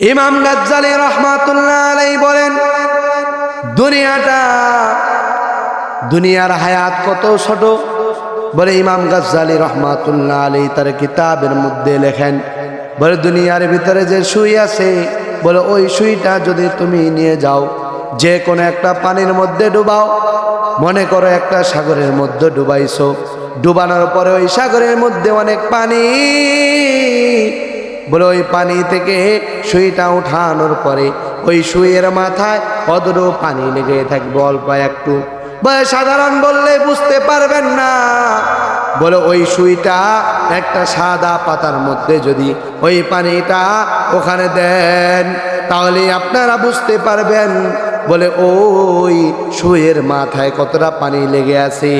ইমাম গাজ্জালি রহমাতুল্লাহ আলাই বলেন, দুনিয়াটা, দুনিয়ার হায়াত কত ছোট? বলে ইমাম গাজ্জালি রহমাতুল্লাহ আলী তার কিতাবের মধ্যে লেখেন, বলে দুনিয়ার ভিতরে যে সুই আছে, বলে ওই সুইটা যদি তুমি নিয়ে যাও, যে কোনো একটা পানির মধ্যে ডুবাও, মনে করো একটা সাগরের মধ্যে ডুবাইছো, ডুবানোর পরে ওই সাগরের মধ্যে অনেক পানি বলে ওই পানি থেকে সুইটা উঠানোর পরে ওই সুইয়ের মাথায় অদূর পানি লেগে থাকবে অল্প একটু। সাধারণ বললে বুঝতে পারবেন না। বলে, ওই সুইটা একটা সাদা পাতার মধ্যে যদি ওই পানিটা ওখানে দেন তাহলে আপনারা বুঝতে পারবেন। বলে, ওই সুইয়ের মাথায় কতটা পানি লেগে আছে?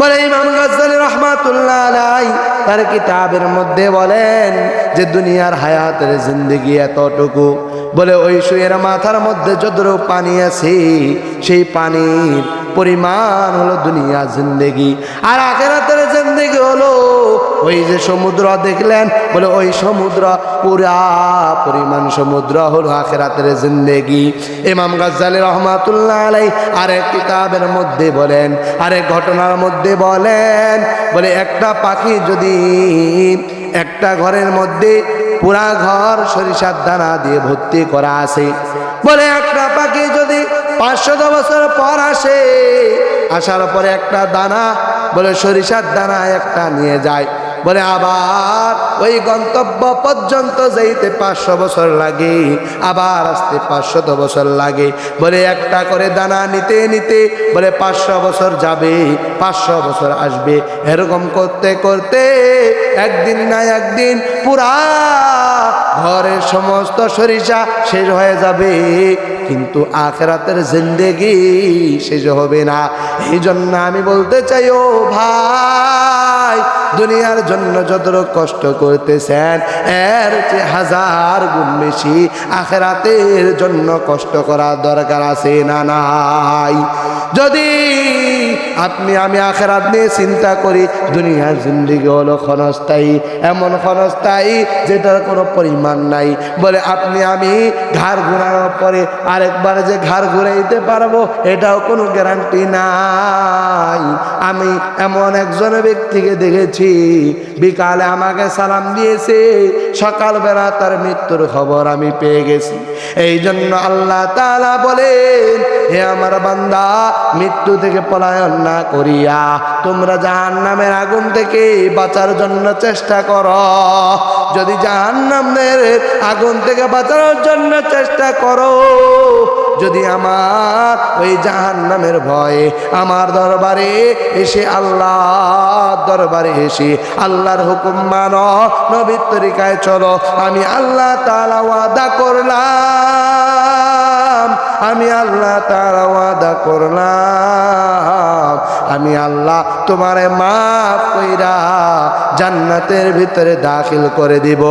বলে ইমাম গাজ্জালি রহমাতুল্লাহ আলাই তার কিতাবের মধ্যে বলেন যে দুনিয়ার হায়াতের জিন্দগি এতটুকু। বলে ওই শুয়ের মাথার মধ্যে যতটুকু পানি আছে, সেই পানির পরিমাণ হলো দুনিয়া জিন্দগি। আর আখেরাতের জিন্দগি হলো ওই যে সমুদ্র দেখলেন, বলে ওই সমুদ্র পুরা পরিমাণ সমুদ্র হলো আখেরাতের জিন্দেগি। ইমাম গাজ্জালি রহমাতুল্লাহ আলাই আরেক কিতাবের মধ্যে বলেন, আরেক ঘটনার মধ্যে বলেন, বলে একটা পাখি যদি একটা ঘরের মধ্যে পুরা ঘর সরিষার দানা দিয়ে ভর্তি করা আছে, বলে একটা পাখি যদি পাঁচশত বছর পর আসে, আসার পরে একটা দানা, বলে সরিষার দানা একটা নিয়ে যায় বলে, আবার ওই গন্তব্য পর্যন্ত যাইতে পাঁচশো বছর লাগে, আবার আসতে পাঁচশত বছর লাগে। বলে, একটা করে দানা নিতে নিতে, বলে, পাঁচশো বছর যাবে, পাঁচশো বছর আসবে। এরকম করতে করতে একদিন না একদিন পুরা ঘরের সমস্ত সরিষা শেষ হয়ে যাবে, কিন্তু আখেরাতের জিন্দেগি শেষ হবে না। এই জন্য আমি বলতে চাই, ও ভাই দুনিয়ার জন্য যত কষ্ট করতেছেন, এর যে হাজার গুণ বেশি আখেরাতের জন্য কষ্ট করার দরকার আছে না নাই? যদি আপনি, আমি আখেরাত নিয়ে চিন্তা করি, দুনিয়ার জিন্দিগি হলো ক্ষণস্থায়ী, এমন ক্ষণস্থায়ী যেটার কোনো পরিমাণ নাই। বলে, আপনি, আমি ঘাড় ঘুরানোর পরে আরেকবার যে ঘাড় ঘুরাইতে পারব, এটাও কোনো গ্যারান্টি নাই। আমি এমন একজন ব্যক্তিকে দেখেছি, বিকালে আমাকে সালাম দিয়েছে, সকালবেলা তার মৃত্যুর খবর আমি পেয়ে গেছি। এই জন্য আল্লাহ তালা বলেন, হে আমার বান্দা, মৃত্যু থেকে পলায়ন না করিয়া তোমরা জাহান নামের আগুন থেকে বাঁচার জন্য চেষ্টা করো। যদি জাহান নামের আগুন থেকে বাঁচানোর জন্য চেষ্টা করো যদি আমার ওই জাহান নামের ভয়ে আমার দরবারে এসে আল্লাহ দরবারে এসে আল্লাহর হুকুম মানো, নবীর তরিকায় চলো, আমি আল্লাহ তালা ওয়াদা করলাম, আমি আল্লাহ তালা ওয়াদা করলাম, আমি আল্লাহ তোমারে মাফ কইরা জান্নাতের ভিতরে দাখিল করে দিব।